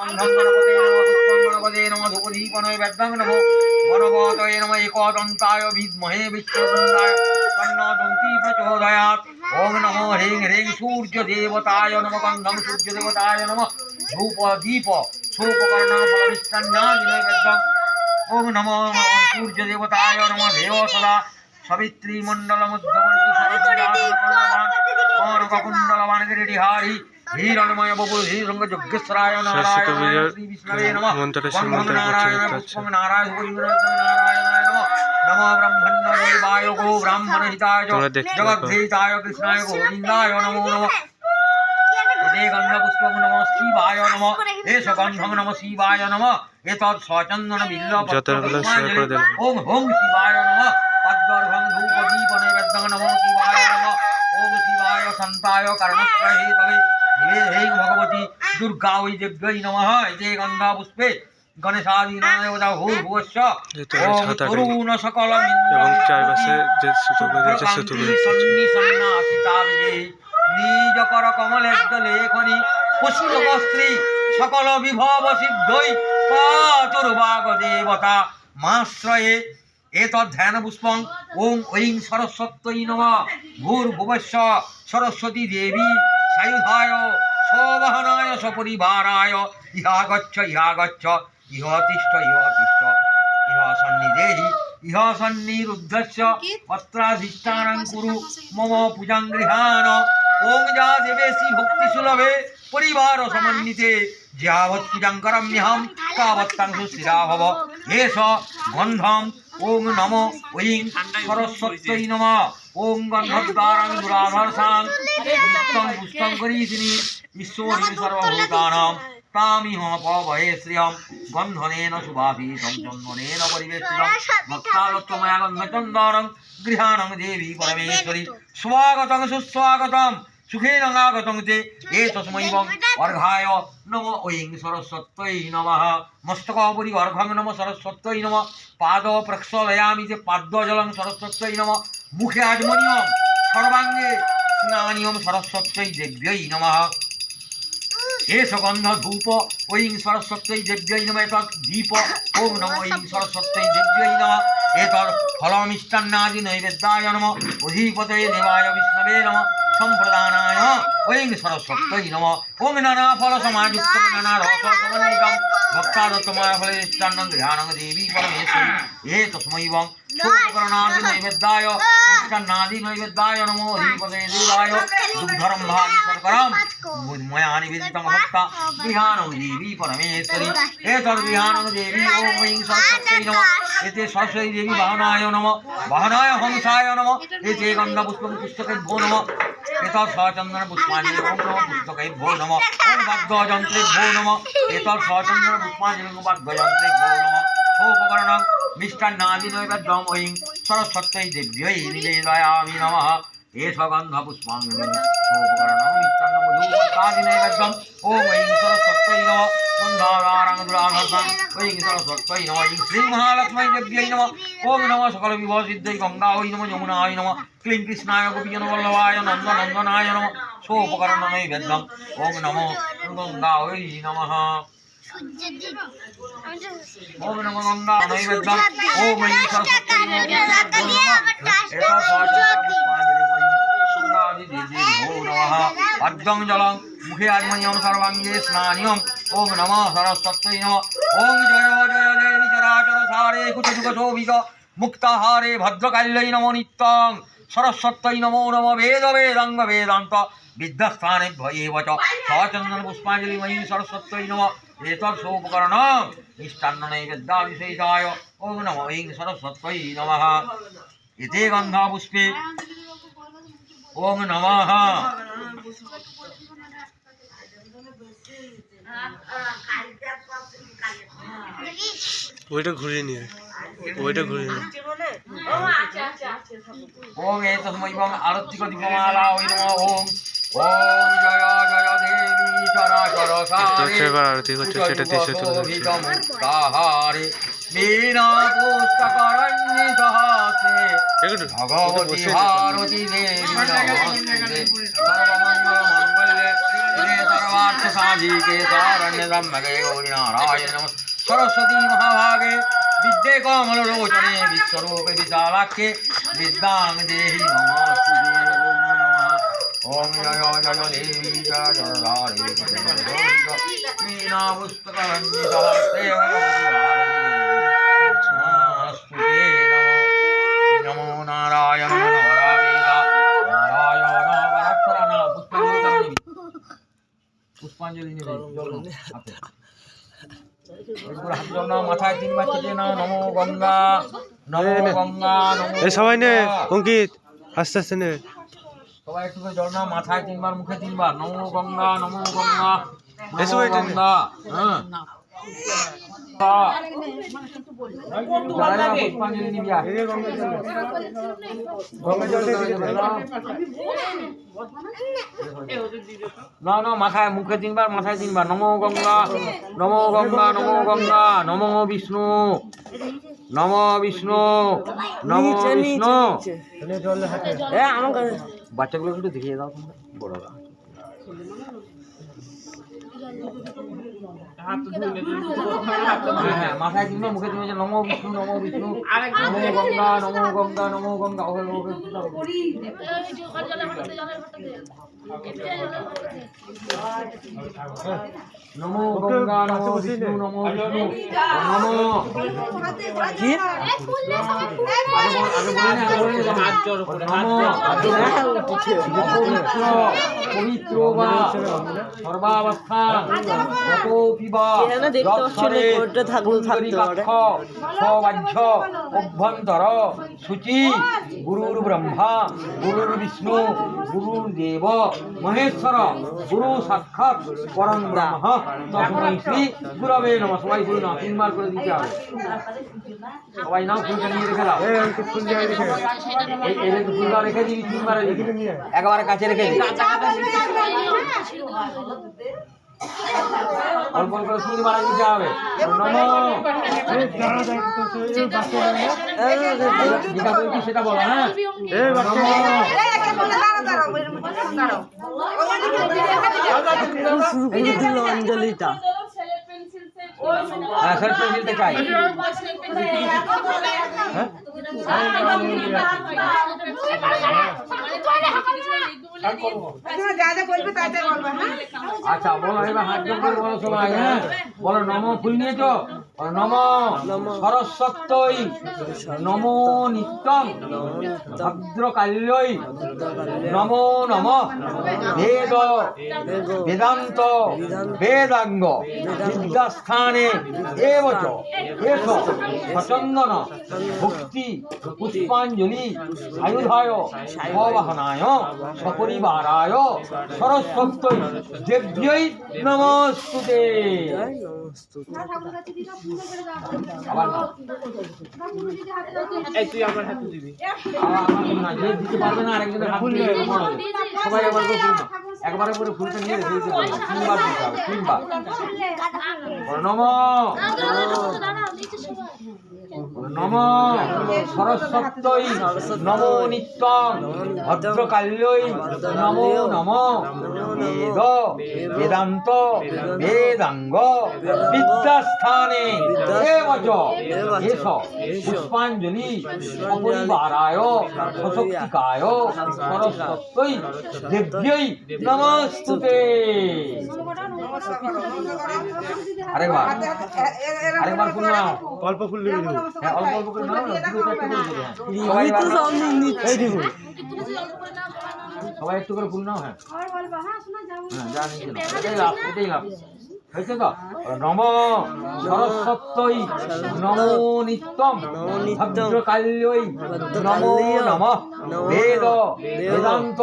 গন্ধং গণপতে নমঃ পুষ্পং গণপতে নমঃ ধূপদীপনয় বেদ্যং নমঃ গণপতয়ে নমঃ একদন্তায় বিদ্মহে বিষ্ণুসুন্দায় তন্নদন্তি প্রচোদয়াৎ ওম নমো হ্রিং হ্রিং সূর্য দেবতায় নমঃ গন্ধং সূর্য দেবতায় নমঃ ধূপ দীপ ওম নমো সূর্য দেবতায় দেব সদা সবিত্রী মণ্ডল সরস্বতী গিরিহারি হিরণময় বপুর যজ্ঞেশ্বরায় শ্রী বিষ্ণবে নমঃ মন্ত্রের বন্ধন মন্ত্র নারায়ণ করতে হচ্ছে। পুষ্পং নারায়ণ পরিমৃত নারায়ণায় নমঃ নমো ব্রহ্মণ্য দেবায় গো ব্রাহ্মণ হিতায় তোমরা দেখতে থাকো। জগদ্ধিতায় কৃষ্ণায় গোবিন্দায় নমো নমঃ এতে নম শিবায় নম এষ গন্ধং নম শিবায় নম এতৎ সচন্দন বিল্ল। ওম হোম শিবায় নম পদ্মর্ভং ধূপ দীপ নৈবেদ্যং নম শিবায় নম ওম শিবায় সন্তায় কর্ণত্রহে তবে হে ভগবতী দুর্গা ওই দেব্যই নমঃ এতে গন্ধ পুষ্পে গণেশাদীনায় ভূর্ভুবস্য এই তো ওম সাত আট তরুণ সকল এবং চারপাশে যে সুতোগুলো দিয়েছে সুতোগুলো নিজ কর কমলেদ্য লেখনি পুস্তক স্ত্রী সকল বিভব সিদ্ধই। পাতুর্বাগ দেবতা মাশ্রয়ে এতদ ধ্যান পুষ্পং। ওম ঐং সরস্বত্যই নম। ভূর্ভুবস্য সরস্বতী দেবী। সায়ুধায় সবহনায় সপরিবারায় ইহা গচ্ছ ইহা গচ্ছ ইহ তিষ্ঠ ইহ তিষ্ঠ ইহ সন্নিধেহি ইহ সন্নিরুদ্ধস্য অত্রাধিষ্ঠানং কুরু মম পূজাং গৃহাণ। ওং যা দেবেশি ভক্তি সুলভে পরিবার সমন্বিতে যাবৎ পূজাং করম্যহম তাবত্তাং সুস্থিরা ভব এষ গন্ধম ওং নম ঐং সরস্বত্যৈ নম। ওং গন্ধদ্বারাং সুখেন আগতং তে এতস্মৈবং অর্ঘায় নম মস্তকোপরি অর্ঘং নম সরস্বত্যৈ নম পাদ প্রক্ষালয়ামি যে পাদ্যজলং সরস্বত্যৈ নম মুখে আজমনিয়ম সর্বাঙ্গে স্নানিয়ম সরস্বত্যৈ দেব্যৈ নমঃ। এষ গন্ধ ধূপ, ঐং সরস্বত্যৈ দেব্যৈ নম। এতৎ দীপ, ওম নম ঐং সরস্বত্যৈ দেব্যৈ নম। এতৎ ফলমিষ্টান্নাদি নৈবেদ্যায় নম। অধিপতয়ে দেবায় বিষ্ণবে নম। সম্প্রদানায় ঐং সরস্বত্যৈ নম। ওং নানা ফল সমাযুক্ত নানা রস সমন্বিতম ভক্তাদত্তময় ফলে মিষ্টান্নং গৃহাণং দেবী পরমেশ্বরী। এ তস্মৈবং সোপকরণাদি নৈবেদ্যায় মিষ্টান্নাদি নৈবেদ্যায় নমো অধিপতয়ে দেবায় দুগ্ধরম ভাবি শর্করাম ময়া নিবেদিতং ভক্তা বিহানং দেবী পরমেশ্বরী। এতদ্বিহানং দেবী ওম ঐং সরস্বত্যৈ নমঃ। এতে সরস্বতী দেবী বাহনায় নমঃ, বাহনায় হংসায় নমঃ। এতে গন্ধপুষ্পং পুস্তকেভ্যো নমঃ। এতৎ সচন্দন পুষ্পাঞ্জলি ওম নমঃ, পুস্তকেভ্যো নমঃ। ওম বাদ্যযন্ত্রেভ্যো নমঃ। এতৎ সচন্দন পুষ্পাঞ্জলি ওম বাদ্যযন্ত্রেভ্যো নমঃ। সোপকরণং মিষ্টান্নাদি নৈবেদ্যম ঐং সরস্বত্যৈ দেব্যৈ নিবেদয়ামি নমঃ এষ গন্ধ পুষ্পাঞ্জলি সোপকরণং মিষ্টান্ন মধুপত্তাদি নৈবেদ্যম ওম ঐং সরস্বত্যৈ নমঃ। বন্ধারাং দুরাধর্ষং ঐং সরস্বত্যৈ নমঃ। ঐং শ্রী মহালক্ষ্মী দেব্যৈ নমঃ। ওম নমঃ সকল বিভব সিদ্ধৈ গঙ্গা ওই নমঃ যমুনায় নমঃ। ক্লিং কৃষ্ণায় গোপীজন বল্লভায় নন্দ নন্দনায় ঐং অদ্যং জলং মুখে আজমনিয়ম সর্বাঙ্গে স্নানিয়ম ওম নম সরস্বত্যৈ নম ওম জয় জয় দেবী চরাচর সারে কুচযুগ শোভিত মুক্তাহারে ভদ্রকাল্যৈ নম নিত্যং সরস্বত্যৈ নমো নম বেদ বেদাঙ্গ বেদান্ত বিদ্যাস্থানে ভয়েব চ সচন্দন পুষ্পাঞ্জলি ময়ী সরস্বত্যৈ নম নৈবেদ্যাভিষেকায় ওম নম ঐং সরস্বত্যৈ নমঃ এতে গন্ধা পুষ্পে ওম নমঃ ওইটা ঘুরিয়ে নিয়ে। ওইটা ঘুরিয়ে নিয়ে ওম এতস্মৈবং আরত্তিক দীপমালা ওই নম। ওম ওম আরতি করছে সেটা দেশে তুলে ধরছে সরস্বতী মহাভাগে বিদ্যে কমল লোচনে বিশ্বরূপে বিশালাক্ষে বিদ্যাং দেহি নমস্তুতে নমো নমো নারায়ণ নারায়ণ নারায়ণ বরাক্ষরা না পুষ্পাঞ্জলি নিবি মাথায় তিনবার চেপে নাও নমো গঙ্গা নমো গঙ্গা সবাই নে অঙ্কিত আস্তে আস্তে নে। সবাই একটু করে জল নাও মাথায় তিনবার মুখে তিনবার। নমো গঙ্গা নমো গঙ্গা এসো। গঙ্গা। হ্যাঁ। না। না মাথায় মুখে তিনবার মাথায় তিনবার। নমো গঙ্গা নমো গঙ্গা নমো গঙ্গা নমো বিষ্ণু নমো বিষ্ণু নমো বিষ্ণু। বাচ্চাগুলো একটু দেখিয়ে দাও তোমরা, বড়রা। হ্যাঁ হ্যাঁ মাথায় তিনবার মুখে তিনবার নমো বিষ্ণু নমো বিষ্ণু, নমো গঙ্গা নমো গঙ্গা নমো বিষ্ণু নমো বিষ্ণু। নমো। কি? পবিত্র বা সর্বাবস্থা। যতোপি বা এখানে দেখতে পাচ্ছি না, যৎসরে কোর্টে থাকলেও থাকতে পারে। পুণ্ডরীকাক্ষ সবাহ্য অভ্যন্তর শুচি গুরুর ব্রহ্মা গুরুর বিষ্ণু গুরুর দেব মহেশ্বর গুরু সাক্ষাৎ পরম ব্রহ্ম। তস্মৈ শ্রী গুরবে নমঃ। সবাই বলুন না তিনবার করে দিতে হবে। সবাই নাও ফুলটা নিয়ে রেখে দাও। এই ফুলটা রেখে দিবি তিনবারে একবারে কাছে রেখে দিবি। অল্প অল্প করে তিনবার দিতে হবে। নম। যেটা বলছি সেটা বলো হ্যাঁ। শুরু করে দিল অঞ্জলিটা হ্যাঁ স্যার পেন্সিলটা চাই। আচ্ছা বলো এবার হাত জোর করে বলো সবাই হ্যাঁ? বলো নম ফুল নিয়েছো? নম সরস্বত্যই। নমো নিত্যম। ভদ্রকাল্যই। নমো নম। বেদ বেদান্ত। বেদাঙ্গ। বিদ্যাস্থানে এব চ এস সচন্দন ভক্তি। পুষ্পাঞ্জলি। আয়ুধায় স্ববাহনায় সপরিবারায়। সরস্বত্যই। দেব্যই নমস্তুতে। আবার না দিবি না, যে দিতে পারবে না আরেকজনের হাত দিয়ে সবাই একবার করে ফুল। একবারে করে ফুলটা নিয়ে রেখে দিতে পারবে তিনবার দিতে হবে তিনবার। বলো নম সরস্বত্যই, নমো নিত্যং, ভদ্রকাল্যই, নমো নম। বেদ, বেদান্ত, বেদাঙ্গ, বিদ্যাস্থানে এব চ এস, পুষ্পাঞ্জলি, অপরিবারায়, সশক্তিকায়, সরস্বত্যই, দেব্যই, নমস্তুতে। আরেকবার। আরেকবার ফুল নাও। অল্প ফুল হ্যাঁ অল্প অল্প করে নাও দুটো চারটে করে দেবে, হ্যাঁ। সবাই সবাই একটু করে ফুল নাও হ্যাঁ। হ্যাঁ যা নিচে নাও। এটাই লাভ এটাই লাভ। হয়েছে তো? নম সরস্বত্যই নমো নিত্যম ভদ্রকাল্যই নমো নম বেদ বেদান্ত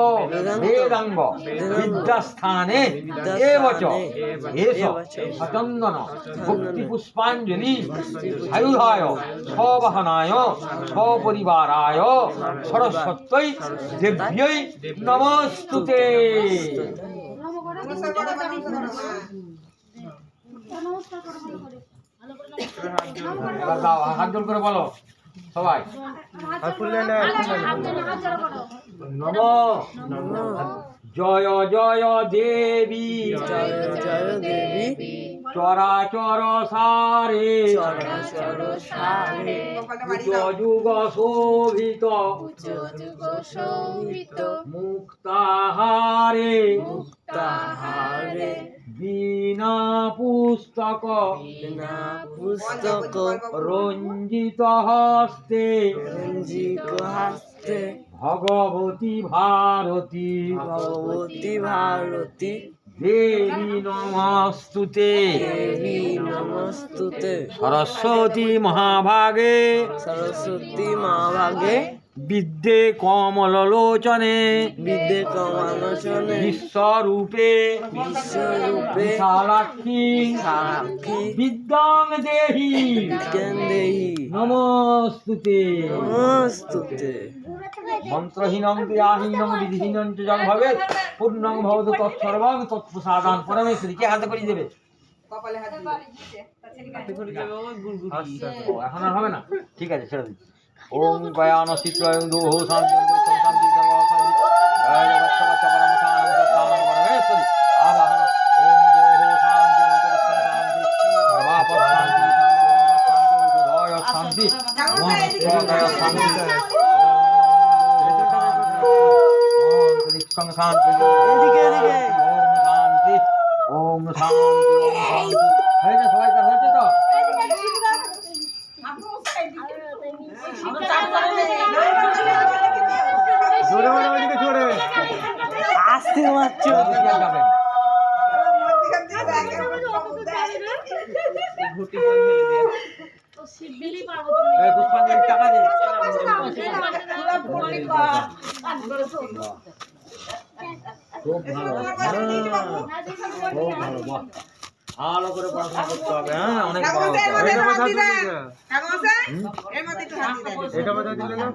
বেদাঙ্গ বিদ্যাস্থানে এব চ এস। সচন্দন ভক্তি পুষ্পাঞ্জলি আয়ুধায় স্ববাহনায় স্বপরিবারায় সরস্বত্যই দেব্যই নমস্তুতে। হাত জোর করে বলো, সবাই। নম। জয় জয়, দেবী। জয় দেবী চরাচর সারে। যুগ শোভিত। মুক্তাহারে। তাহারে পুস্তক না পুস্তক রঞ্জিত হস্তে। রঞ্জিত হাস্তে। ভগবতী ভারতী। ভগবতী ভারতী। দেবী নমস্তুতে। দেবী নমস্তুতে। সরস্বতী মহাভাগে। সরস্বতী মা ভাগে বিদ্যে কমলোচনে বিদ্যে কমালোচনে বিশ্বরূপে। বিশ্বরূপে। বিশালাক্ষী। সাক্ষী বিদ্যাং দেহি। বিজ্ঞান দেহি। নমস্তুতে। নমস্তুতে। মন্ত্রহীনং ক্রিয়াহীনং বিধিহীনং চ জং ভবেৎ। পূর্ণং ভবতু তৎসর্বং তৎপ্রসাদান পরমেশ্বরী কে হাতে করে দেবে। কপালে আচ্ছা, ও, এখন আর হবে না। ঠিক আছে ছেড়ে দিচ্ছি। ওম গয়ান চিত্রয়ং দুহ শান্তি শান্তি সর্ব শান্তি জয় জগৎ সবাচ্চ পরম শান্তি সত্তানং পরমেশ্বরী আবাহন। ওম দুহ শান্তি অন্তরিক্ষং শান্তি সর্বাপদ শান্তি সর্বজগৎ শান্তি। জয় শান্তি। অন্তরিক্ষং শান্তি এদিকে, এদিকে। ওম শান্তি ওম শান্তি। ওম শান্তি। হয়েছে সবাই কার হয়েছে তো জোরে বলো ওইদিকে জোরে আস্তে মারছো ওদিকে আর যাবেন এই পুষ্পাঞ্জলি টাকা দে খুব ভালো হ্যাঁ, খুব ভালো বাহ। ভালো করে পড়াশোনা করতে হবে হ্যাঁ অনেক এটা বোধহয় দিলে? না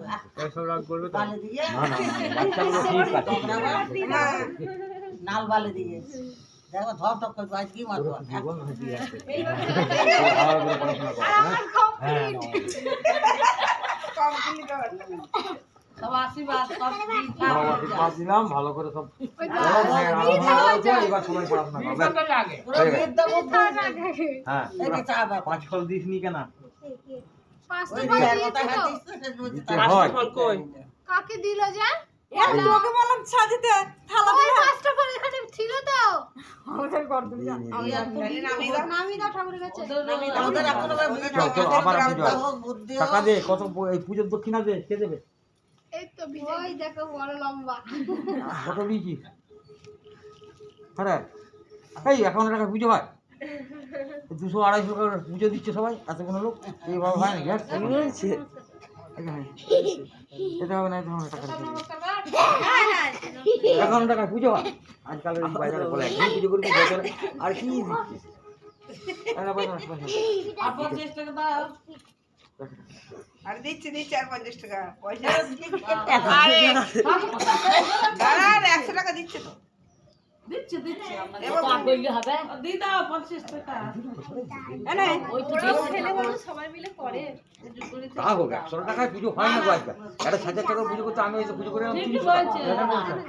এসব রাগ করবে না না না, বাচ্চাগুলো ঠিক আছে। নাল বালে দিয়ে। দেখো ধপ ধপ করে আজ কি মারবো? জীবন হাসি আছে। ভালো করে পড়াশোনা করো হ্যাঁ। হ্যাঁ সব দিলাম ভালো করে সব এবার পড়াশোনা হয়ে পাঁচ ফল দিস নি কেন কাকে দিল যে? তোকে বললাম সাজিতে থালা ওই পাঁচটা ফল এখানে ছিল তো। নামি দাও ঠাকুরের কাছে। আমাদের এখন আবার চল, চল, আবার পুজো আছে। হোক, বুদ্ধি টাকা দে কত এই পুজোর দক্ষিণা দে কে দেবে? এই তো ওই দেখো বড় লম্বা। কত দিয়েছিস হ্যাঁ। এই টাকা পুজো হয়। দুশো আড়াইশো টাকা পুজো দিচ্ছে সবাই এত কোনো লোক এইভাবে হয়? নাকি হ্যাঁ? কি এটা হবে না এটা হবে না, টাকা। একান্ন টাকা পুজো হয়। আজকালের এই বাজারে বলে একদিন পুজো করবি বছরে আর কি এই। আর দিচ্ছি দিচ্ছি আর পঞ্চাশ টাকা পয়সা একশো টাকা দিচ্ছে তো দিচ্ছি দিচ্ছি এবার দি দাও পঞ্চাশ টাকা। এনে, তা হোক একশো টাকায় পুজো হয় না আজকাল একটা হাজার টাকা পুজো করতে আমি পুজো করে আমি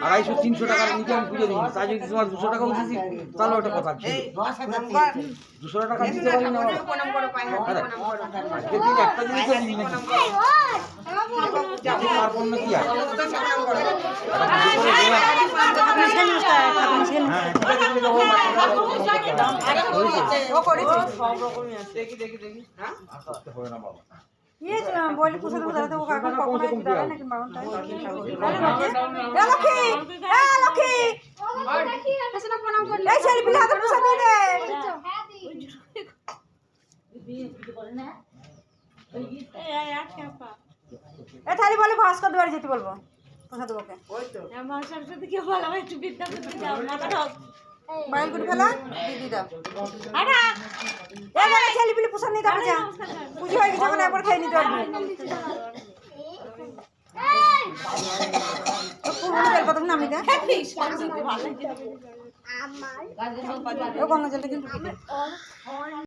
আড়াইশো তিনশো টাকার নিচে আমি পুজো দিই তাই যদি তোমার দুশো টাকা উঠেছি তাহলে ওটা কথা এই, দশ টাকা দিতে পারি না। দিন একটা জিনিসও বলি পুষে দেবো, দাঁড়াতে ও কাকা কখনো দাঁড়ায় নাকি বারণটা? লক্ষ্মী, লক্ষ্মী, এসে না প্রণাম করলে এই ছেলে পিলে হাতে পুষে দিয়ে দে। হ্যাঁ দি এ থালি বলে ভাস্কর দুয়ারে যেতে বলব। পুষে দেবো ওকে। বাইল করে ফেলা দিদি দাও। এ বলে ছেলে পিলে পুষে নিতে যা। পুজো হয়ে গেছে মানে একবার খেয়ে নিতে পারবি। পুরো